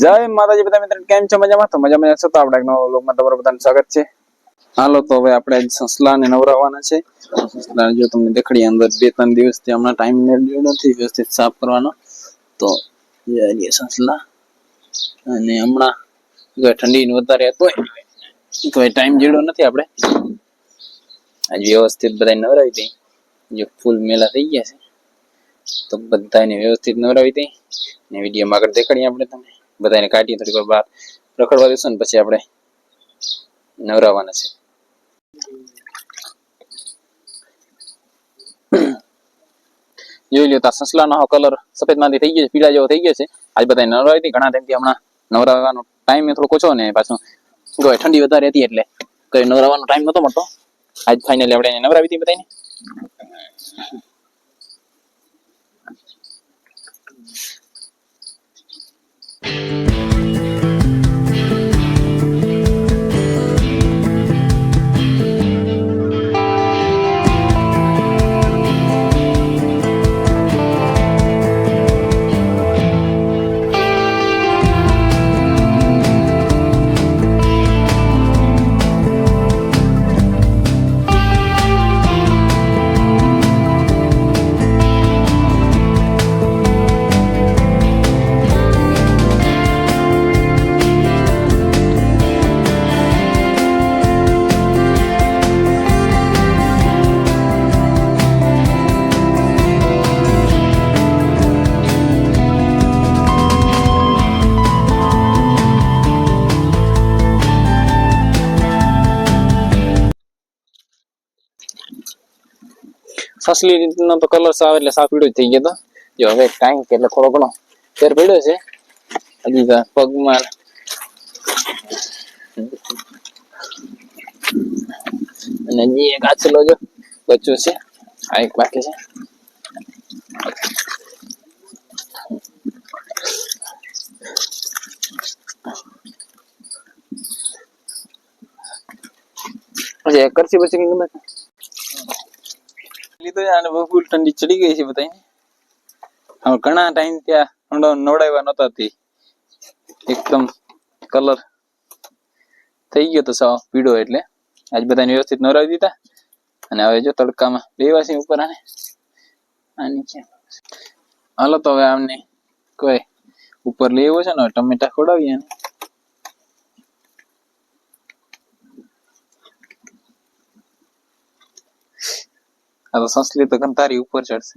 જય માતાજી બધા મિત્રો, કેમ છો? મજામાં? તો મજા મજા છો? તો આપણે નવો વ્લોગમાં તમારું બધાનું સ્વાગત છે. હાલો, તો હવે આપણે સંસલાને નવરાવવાના છે. સંસલા જો તમને દેખડી અંદર બે ત્રણ દિવસથી હમણાં ટાઈમ મેળવ્યો નથી, વ્યવસ્થિત સાફ કરવાનો. તો સંસલા. અને હમણાં ઠંડી વધારે તોય તો ટાઈમ જેડો નથી આપણે. આજ વ્યવસ્થિત બધા નવરાવી દઈ. જો ફૂલ મેલા થઈ ગયા છે. તો બધાને વ્યવસ્થિત નવરાવી દઈ. ને વિડીયોમાં આગળ દેખાડીએ આપણે તમને. બધાને કાઢીએ થોડીક વાર બહાર. રખડવા દેશું ને પછી આપણે નવરાવવાના છે. જોઈ લ્યો તા સસલાનો કલર સફેદમાંથી થઈ ગયો છે, પીળા જેવો થઈ ગયો છે. આજ બધા નવરાવી હતી, ઘણા ટાઈમથી હમણાં નવરાવવાનો ટાઈમ થોડો ઓછો ને, પાછું જો ઠંડી વધારે હતી એટલે કઈ નવરાવવાનો ટાઈમ નતો મળતો. આજ ફાઇનલી આપણે એને નવરાવી હતી બધાને સસલી રીતનો તો કલર સાવ એટલે સાવ પીળો થઈ ગયો જો હવે ટાઈમ એટલે થોડો ઘણો ફેર પડ્યો છે. હજી પગમાં અને હજી એક આછલો જો બચ્યો છે. આ એક બાકી છે. પછી કઈ ગમે છે અને બહુ ઠંડી ચડી ગઈ છે બધાને હવે ઘણા ટાઈમ ત્યાં નવડાવ્યા નતા તે. એકદમ કલર થઈ ગયો તો સાવ પીળો એટલે. આજ બધાને વ્યવસ્થિત નવડાવી દીધા. અને હવે જો તડકામાં લેવા છે ઉપર આને. આની છે હાલો તો હવે આમને કોઈ ઉપર લેવો છે ને, ટમેટા ખોડાવીએ આ તો સંસલી તો ગંધારી ઉપર ચડશે.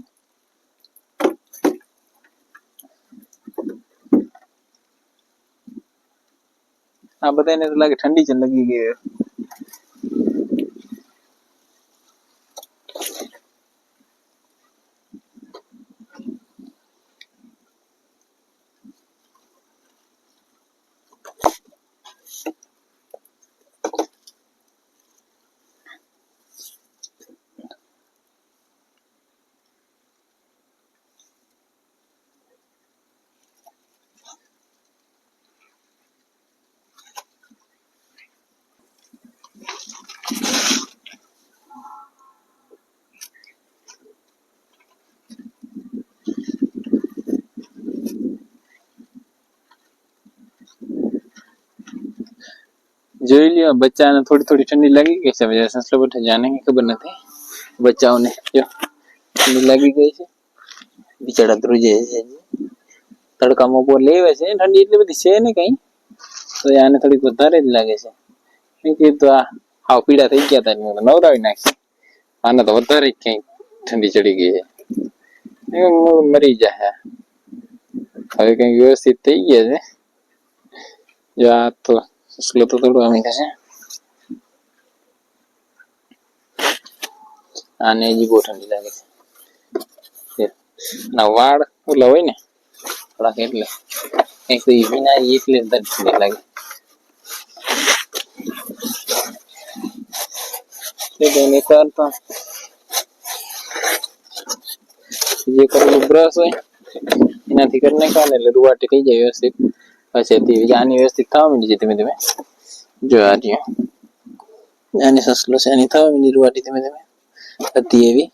આ બધાને તો લાગે ઠંડી જ લગી ગઈ જોઈ લ્યો, બચ્ચાને થોડી થોડી ઠંડી લાગી ગઈ છે બધા સંસલો બેઠા જાને ખબર નથી. બચ્ચાઓને, જો, ઠંડી લાગી ગઈ છે. બિચારા ધ્રુજે છે તડકામાં ઉપર લેવે છે, ઠંડી એટલી બધી છે ને કઈ. તો આને થોડીક વધારે જ લાગે છે. મેં કીધું આ હાવ પીડા થઈ ગયા હતા મેં નવરાવી નાખી આને તો વધારે ક્યાંય ઠંડી ચડી ગઈ છે. મરી જાય હવે કઈ વ્યવસ્થિત થઈ ગયા છે. જો આ તો થોડું આમી થશે આને હજી બહુ ઠંડી લાગે છે ના વાળ ઓલા હોય ને થોડાક એટલે કંઈક તો ઈ વિના ઈ એટલે ઠંડી લાગે એની કર તો જે કરેલું બ્રશ હોય એનાથી કરીને નાખવાનું એટલે રૂવાટી થઈ જાય વ્યવસ્થિત પછી હતી આની વ્યવસ્થિત થવા માંડી છે ધીમે ધીમે. જો આ રહ્યો. સસલો છે, આની થવા માંડી રૂવાટી ધીમે ધીમે. હતી એવી.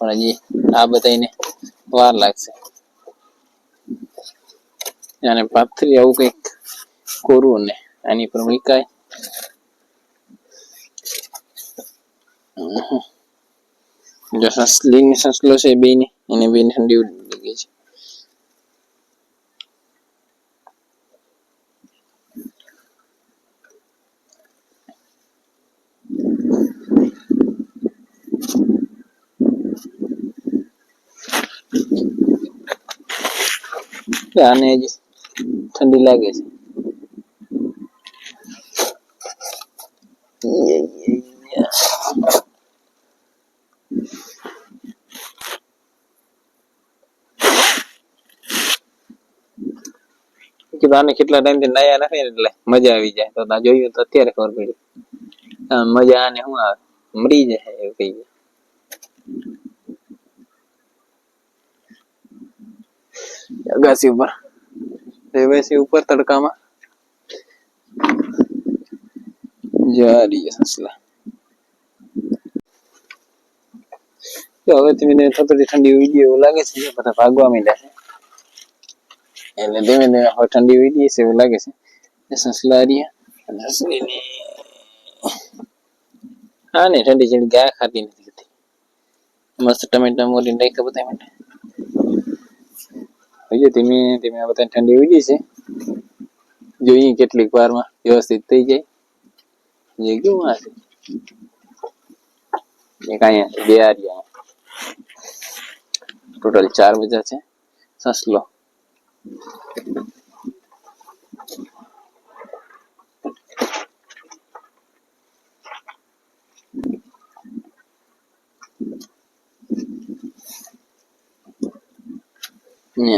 પણ હજી આ બધાને વાર લાગશે. અને પાથરી આવું કંઈક કોરું ને આની પર મૂકાય જો સસલી ને સસલો છે બે ની એને બે ઠંડી ગઈ છે. આને ઠંડી લાગે છે. આને કેટલા ટાઈમથી નયા નથી એટલે મજા આવી જાય. તો જોયું તો અત્યારે ખબર પડી. મજા આને શું આવે? મરી જાય એવું કહી અગાસી ઉપર. રેવાસી ઉપર તડકામાં. ઠંડી એટલે હવે ઠંડી ઉડી ગઈ છે એવું લાગે છે. સસલા રહ્યા સસલીને હા ને ઠંડી ચડી ગયા ખાતી નથી. મસ્ત ટમેટા મોરી નાખ્યા બધા માટે. હજી ધીમે ધીમે આ ઠંડી ઉડી છે જોઈએ કેટલીક વારમાં વ્યવસ્થિત થઈ જાય. જે કેવું આ છે? એક અહીંયા બે આ રહ્યા ટોટલ ચાર બજા છે. સસલો.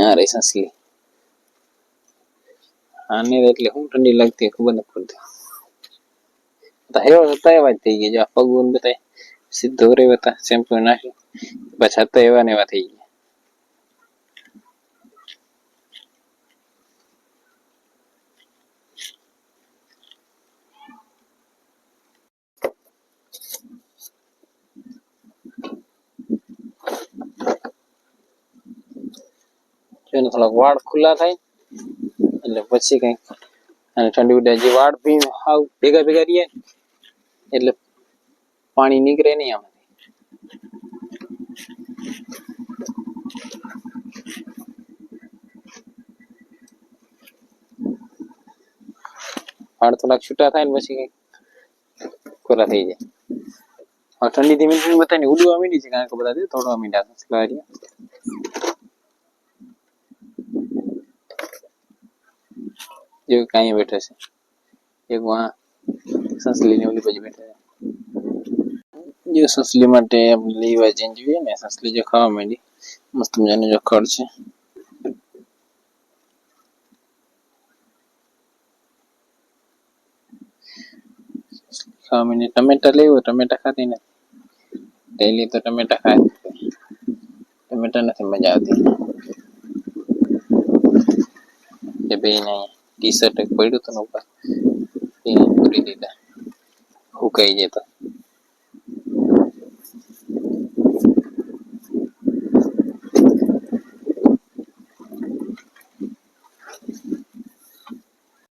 ને આ રહી સસલી. આને એટલે હું ઠંડી લાગતી ખબર નથી પડતી. હેવા હતા એવા જ થઈ ગયા. જો આ બતાય સીધો રે હતા શેમ્પુ નાખી પાછા હતા એવા ને એવા થઈ ગયા. જેને થોડાક વાળ ખુલ્લા થાય એટલે પછી કંઈક અને ઠંડી ઉડે જે વાળ ભી હાવ ભેગા ભેગા રહીએ ને, એટલે પાણી નીકળે નહીં આમાંથી વાળ થોડાક છૂટા થાય ને પછી કંઈક કોરા થઈ જાય. હવે ઠંડી ધીમે ધીમે બધાને ઉડવા માંડી છે કારણ કે બધા થોડવા માંડ્યા જે કાંઈ બેઠા છે. એક વાં સસલી ઓલી બાજુ બેઠા છે. જે સસલી માટે આપણે લેવા જઈને જોઈએ ને સસલી જે ખાવા માંડી. મસ્ત મજાનું જો છે. ખાવા માંડી. ટમેટા લેવું, ટમેટા ખાતી નથી. ડેલી તો ટમેટા ખાય. ટમેટા નથી મજા આવતી. કે ભાઈ ને ટી શર્ટ એક પડ્યું હતું ને ઉપર. એ પૂરી દીધા. સુકાઈ જતો